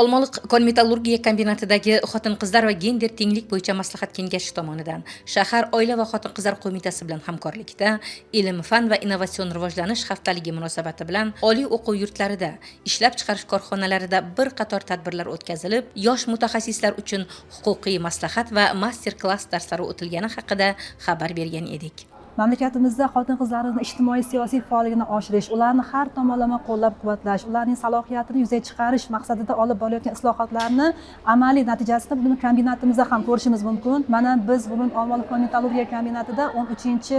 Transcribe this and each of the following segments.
olmaliq kon metallurgiya kombinatidagi xotin qizlar va gender tenglik bo'yicha maslahat kengashi tomonidan shahar oila va xotin qizlar qo'mitasi bilan hamkorlikda ilm fan va innovatsion rivojlanish haftaligi munosabati bilan oliy o'quv yurtlarida ishlab chiqarish korxonalarida bir qator tadbirlar o'tkazilib yosh mutaxassislar uchun huquqiy maslahat va master klass darslari o'tilgani haqida xabar bergan edik. Mamlakatimizda xotin qizlarni ijtimoiy siyosiy faolligini oshirish ularni har tomonlama qo'llab quvvatlash ularning salohiyatini yuzaga chiqarish maqsadida olib borayotgan islohotlarni amaliy natijasida buni kombinatimizda ham ko'rishimiz mumkin. Mana biz bugun olmaliq metallurgiya kombinatida o'n uchinchi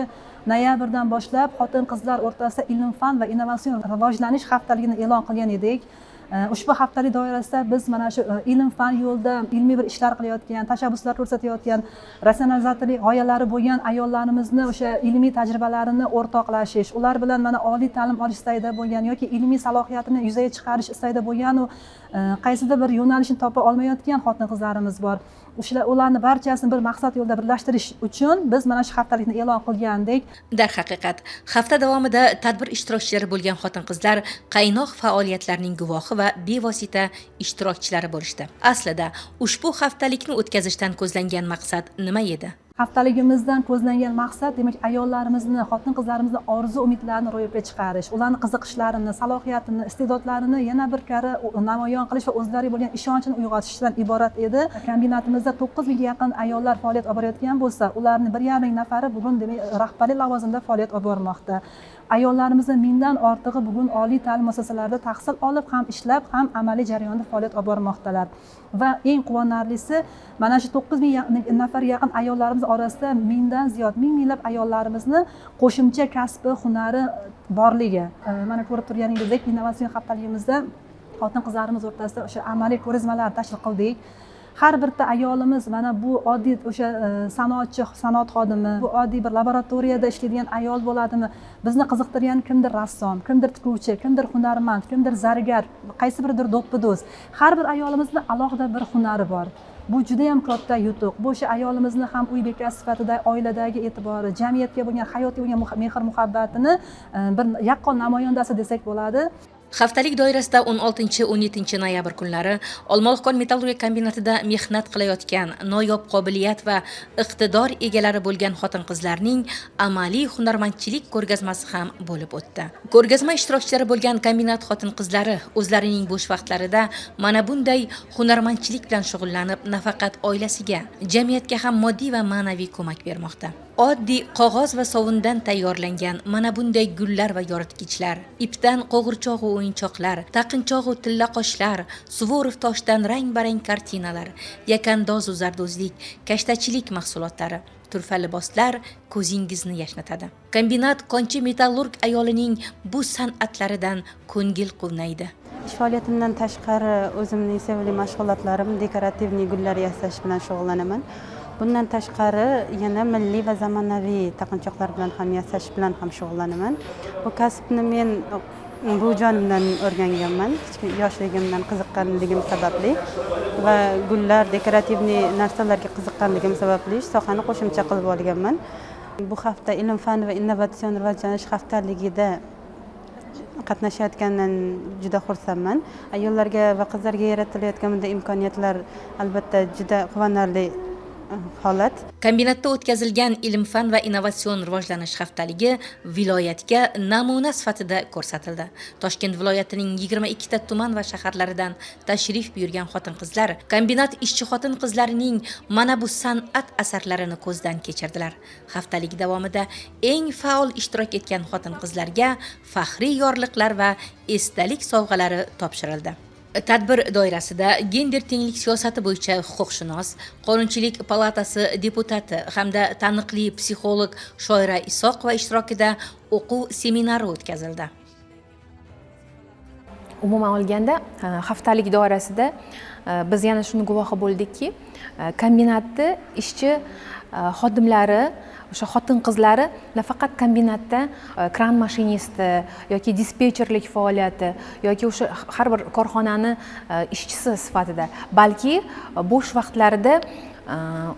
noyabrdan boshlab xotin qizlar o'rtasida ilm fan va innovatsion rivojlanish haftaligini e'lon qilgan edik. Ushbu haftalik doirasida biz mana shu e, ilm fan yo'lida ilmiy bir ishlar qilayotgan tashabbuslar ko'rsatayotgan ratsionalizatorlik g'oyalari bo'lgan ayollarimizni o'sha ilmiy tajribalarini o'rtoqlashish ular bilan mana oliy ta'lim olish istagida bo'lgan yoki ilmiy salohiyatini yuzaga chiqarish istagida bo'lganu e, qaysidir bir yo'nalishni topa olmayotgan xotin qizlarimiz bor. O'shalar ularni barchasini bir maqsad yo'lida birlashtirish uchun biz mana shu haftalikni e'lon qilgandik. Darhaqiqat hafta davomida tadbir ishtirokchilari bo'lgan xotin qizlar qaynoq faoliyatlarning guvohi va bevosita ishtirokchilari bo'lishdi. Aslida ushbu haftalikni o'tkazishdan ko'zlangan maqsad nima edi? Haftaligimizdan ko'zlangan maqsad demak ayollarimizni xotin qizlarimizni orzu umidlarini ro'yobga chiqarish ularni qiziqishlarini salohiyatini iste'dodlarini yana bir karra namoyon qilish va o'zlariga bo'lgan ishonchini uyg'otishdan iborat edi. Kombinatimizda to'qqiz mingga yaqin ayollar faoliyat olib borayotgan bo'lsa ularni bir yarim ming nafari bugun demak e, rahbarlik lavozimida faoliyat olib bormoqda. Ayollarimizni mingdan ortig'i bugun oliy ta'lim muassasalarida tahsil olib ham ishlab ham amaliy jarayonda faoliyat olib bormoqdalar. Va eng quvonarlisi mana shu to'qqiz ming nafar yaqin ayollarimiz orasida mingdan ziyod ming minglab ayollarimizni qo'shimcha kasbi hunari e, borligi. E, mana ko'rib turganingizdek innovatsion haftaligimizda xotin qizlarimiz o'rtasida o'sha amaliy ko'rgazmalar tashkil qildik. Har bitta ayolimiz mana bu oddiy o'sha e, sanoatchi sanoat xodimi bu oddiy bir laboratoriyada ishlaydigan ayol bo'ladimi? Bizni qiziqtirgan kimdir rassom kimdir tikuvchi kimdir hunarmand kimdir zargar qaysi biridir do'ppido'z har bir ayolimizni alohida bir hunari bor. Bu juda yam katta yutuq. Bu o'sha ayolimizni ham uy bekasi sifatida oiladagi e'tibori jamiyatga bo'lgan hayotga bo'lgan mehr muhabbatini e, bir yaqqol namoyandasi desak bo'ladi. Haftalik doirasida 16-17 noyabr kunlari olmaliqkon metallurgiya kombinatida mehnat qilayotgan noyob qobiliyat va iqtidor egalari bo'lgan xotin qizlarning amaliy hunarmandchilik ko'rgazmasi ham bo'lib o'tdi. Ko'rgazma ishtirokchilari bo'lgan kombinat xotin qizlari o'zlarining bo'sh vaqtlarida mana bunday hunarmandchilik bilan shug'ullanib nafaqat oilasiga jamiyatga ham moddiy va ma'naviy ko'mak bermoqda. Oddiy qog'oz va sovundan tayyorlangan mana bunday gullar va yoritgichlar ipdan qo'g'irchoq o'yinchoqlar taqinchog'u tilla qoshlar suvorov toshdan rang barang kartinalar yakandozu zardozlik kashtachilik mahsulotlari turfa liboslar ko'zingizni yashnatadi. Kombinat konchi metallurg ayolining bu san'atlaridan ko'ngil quvnaydi. Ish faoliyatimdan tashqari o'zimning sevimli mashg'ulotlarim dekorativniy gullar yasash bilan shug'ullanaman. Bundan tashqari yana milliy va zamonaviy taqinchoqlar bilan ham yasash bilan ham shug'ullanaman. Bu kasbni men buvijonimdan o'rganganman. Yoshligimdan qiziqqanligim sababli va gullar dekorativniy narsalarga qiziqqanligim sababli sohani qo'shimcha qilib olganman. Bu hafta ilm fan va innovatsion rivojlanish haftaligida qatnashayotgandan juda xursandman. Ayollarga va qizlarga yaratilayotgan bunday imkoniyatlar albatta juda quvonarli holat. Kombinatda o'tkazilgan ilm fan va innovatsion rivojlanish haftaligi viloyatga namuna sifatida ko'rsatildi. Toshkent viloyatining yigirma ikkita tuman va shaharlaridan tashrif buyurgan xotin qizlar kombinat ishchi xotin qizlarining mana bu san'at asarlarini ko'zdan kechirdilar. Haftalik davomida eng faol ishtirok etgan xotin qizlarga faxriy yorliqlar va esdalik sovg'alari topshirildi. Tadbir doirasida gender tenglik siyosati bo'yicha huquqshunos qonunchilik palatasi deputati hamda taniqli psixolog shoira isoqova ishtirokida o'quv seminari o'tkazildi. Umuman olganda e, haftalik doirasida e, biz yana shuni guvohi bo'ldikki e, kombinatni ishchi Э, xodimlari o'sha xotin qizlari nafaqat kombinatda э, kran mashinisti yoki dispetcherlik faoliyati yoki o'sha har bir korxonani э, ishchisi sifatida. Balki e, bo'sh vaqtlarida e,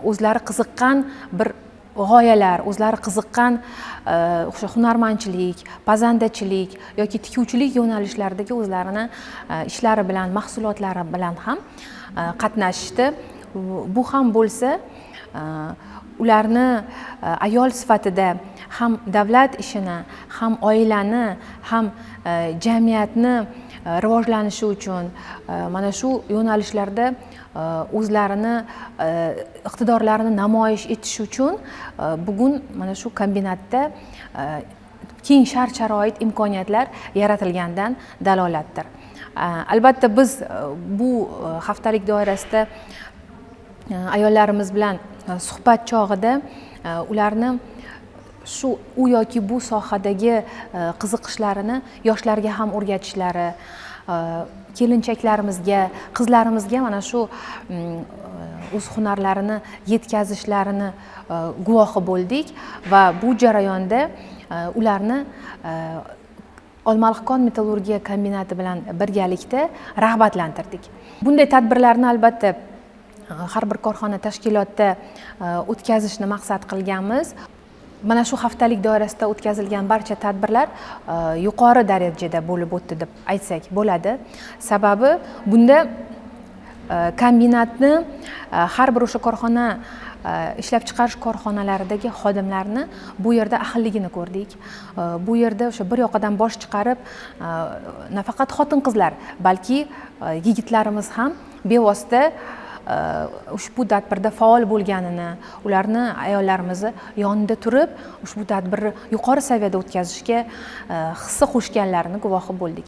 o'zlari qiziqqan bir g'oyalar o'zlari qiziqqan e, o'sha hunarmandchilik pazandachilik yoki tikuvchilik yo'nalishlaridagi o'zlarini ishlari bilan mahsulotlari bilan ham qatnashishdi. Bu ham bo'lsa ularni e, ayol sifatida ham davlat ishini ham oilani ham e, jamiyatni e, rivojlanishi uchun mana shu yo'nalishlarda o'zlarini iqtidorlarini namoyish etish uchun bugun mana shu kombinatda keng shart sharoit imkoniyatlar yaratilganidan dalolatdir. Albatta biz bu haftalik doirasida Э, ayollarimiz bilan э, suhbat chog'ida э, ularni shu u yoki bu sohadagi e, qiziqishlarini yoshlarga ham o'rgatishlari e, kelinchaklarimizga qizlarimizga mana shu mm, e, o'z hunarlarini yetkazishlarini guvohi bo'ldik va bu jarayonda ularni olmaliq kon metallurgiya kombinati bilan birgalikda rag'batlantirdik. Bunday tadbirlarni albatta E, har bir korxona tashkilotda e, o'tkazishni maqsad qilganmiz. Mana shu haftalik doirasida o'tkazilgan barcha tadbirlar e, yuqori darajada bo'lib o'tdi deb aytsak bo'ladi. Sababi bunda kombinatni har bir o'sha korxona ishlab chiqarish korxonalaridagi xodimlarni bu yerda ahilligini ko'rdik. Bu yerda o'sha bir yoqadan bosh chiqarib nafaqat xotin qizlar balki yigitlarimiz ham bevosita Э, ushbu tadbirda faol bo'lganini ularni ayollarimizni yonida turib ushbu tadbirni yuqori saviyada o'tkazishga э, hissa qo'shganlarini guvohi bo'ldik.